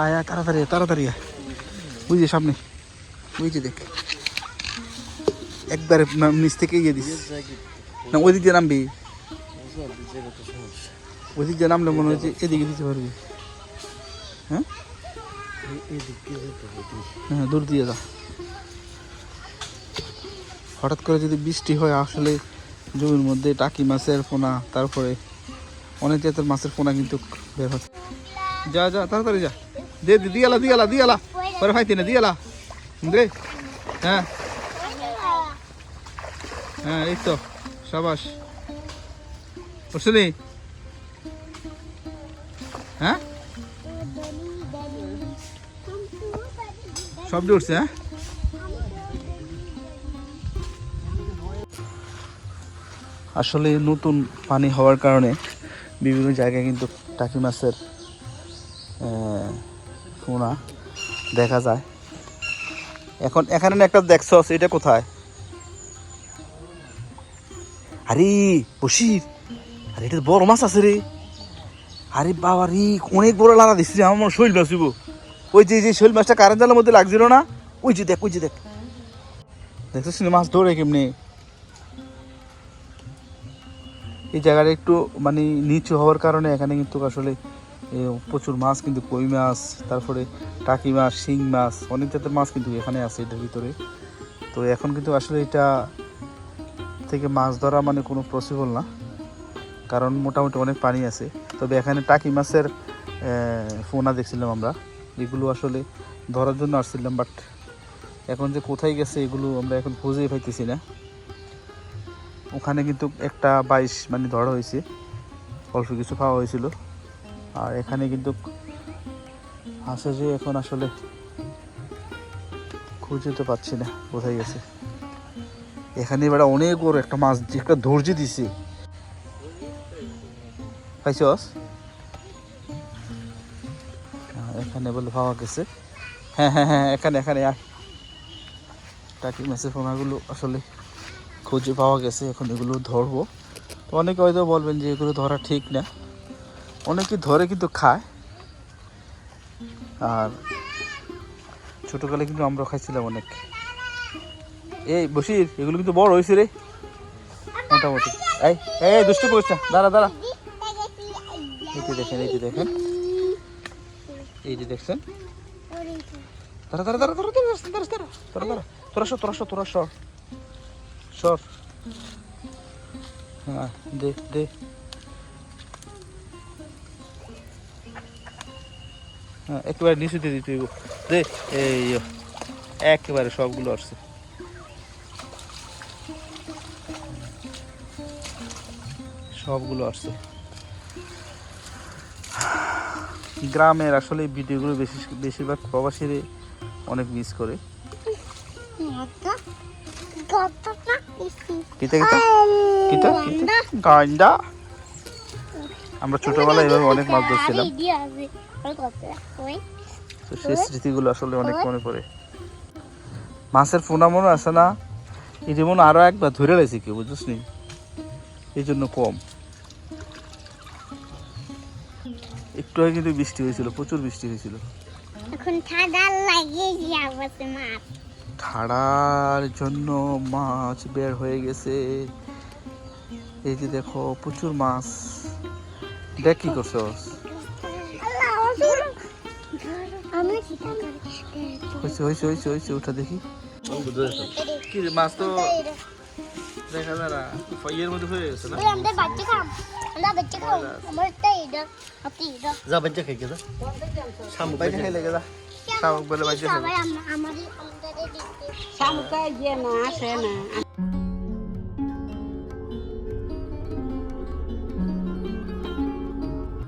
আয় তাড়াতাড়ি তাড়াতাড়ি যে সামনে, ওই দেখ। একবারে নিচ থেকে ইয়ে দিস। না, ওই দিক দিয়ে নামবি। ওই দিক দিয়ে নামলে মনে হচ্ছে এদিকে দিতে পারবি হ্যাঁ? হ্যাঁ দূর দিয়ে যা। হঠাৎ করে যদি বৃষ্টি হয়, আসলে জমির মধ্যে টাকি মাছের পোনা, তারপরে অনেক জাতের মাছের পোনা কিন্তু বের হয় যা যা, তাড়াতাড়ি যা। দে দে, দিয়ালা দিয়ালা পরে ভাইতে না দিয়ালা। দে। হ্যাঁ। হ্যাঁ এই তো, সাবাস। বুঝলি হ্যাঁ? সব উঠছে হ্যাঁ? আসলে নতুন পানি হওয়ার কারণে বিভিন্ন জায়গায় কিন্তু টাকি মাছের পোনা দেখা যায়। এখন এখানে একটা দেখছস এটা কোথায়? আরে বসির। আরে এটা বড় মাছ আছে রে। আরে বাবা রে অনেক বড় লাড়া দিচ্ছি রে, আমার শৈল মাছ ওই যে যে শৈল মাছটা কারেন্ট জালের মধ্যে লাগছিল না ওই যে দেখ ওই যে দেখ। দেখছিস মাছ ধরে কেমনি? এই জায়গাটা একটু মানে নিচু হওয়ার কারণে এখানে কিন্তু আসলে প্রচুর মাছ কিন্তু কই মাছ, তারপরে টাকি মাছ, শিং মাছ, অনেক জাতের মাছ কিন্তু এখানে আছে এটার ভিতরে। তো এখন কিন্তু আসলে এটা থেকে মাছ ধরা মানে কোনো পসিবল না, কারণ মোটামুটি অনেক পানি আছে। তবে এখানে টাকি মাছের ফোনা দেখছিলাম আমরা, এগুলো আসলে ধরার জন্য আসছিলাম বাট এখন যে কোথায় গেছে এগুলো আমরা এখন খুঁজেই পাইতেছি না। ওখানে কিন্তু একটা বাইশ মানে ধরা হয়েছে, অল্প কিছু পাওয়া হয়েছিল। আর এখানে কিন্তু আছে যে এখন আসলে খুঁজে তো পাচ্ছি না কোথায় গেছে। এখানে এবার অনেক বড় একটা মাছ, একটা ধৈর্য দিছে। এখানে বলে পাওয়া গেছে। হ্যাঁ হ্যাঁ হ্যাঁ এখানে এখানে, আয়। টাকি মাছের আসলে খুঁজে পাওয়া গেছে, এখন এগুলো ধরবো। তো অনেকে হয়তো বলবেন যে এগুলো ধরা ঠিক না। অনেকে ধরে কিন্তু খায়। আর ছোটোকালে কিন্তু আমরা খাইছিলাম অনেক। এই বসির, এগুলো কিন্তু বড় হয়েছে রে। মোটামুটি। এই এই দুষ্ট করিস দাঁড়া দাঁড়া। এইটি দেখেন এইটি দেখেন। এইটি দেখছেন। দাঁড়া দাঁড়া দাঁড়া দাঁড়া তোরা সর। হ্যাঁ দে দে। একেবারে নিচুতে দিতে হইব। দে এই একেবারে সবগুলো আসছে। সবগুলো আসছে। গ্রামের আসলে ভিডিওগুলো বেশি বেশিরভাগ প্রবাসীরা অনেক মিস করে। কিতা কিতা? কিতা কিতা? গান্ডা? আমরা ছোটবেলায় এভাবে অনেক মাছ ধরছিলাম। তো সেই স্মৃতিগুলো আসলে অনেক মনে পড়ে। মাছের ফোনা মনে আছে না। এই যেমন আরও একবার ধরে রয়েছে কি বুঝছিস নি এই জন্য কম। একটু আগে কিন্তু বৃষ্টি হয়েছিল প্রচুর বৃষ্টি হয়েছিল। এখন ঠান্ডা লাগিয়ে যাব মাছ। ঠাড়ার জন্য মাছ বের হয়ে গেছে। এই যে দেখো প্রচুর মাছ। দেখ কি করছস আমি হয়েছে হয়েছে হয়েছে হয়েছে ওটা দেখি কি রে, মাছ তো দেখা যায় না ইয়ের মধ্যে হয়ে গেছে না আমাদের বাচ্চা খাম আমরা বাচ্চা খাম আমার তো এটা আপনি এটা যা বাচ্চা খাই গেছে শামুক বাইরে খাই লেগে যা শামুক বলে বাইরে খাই সবাই আমাদের আমাদের দিতে শামুকায় যে না আসে না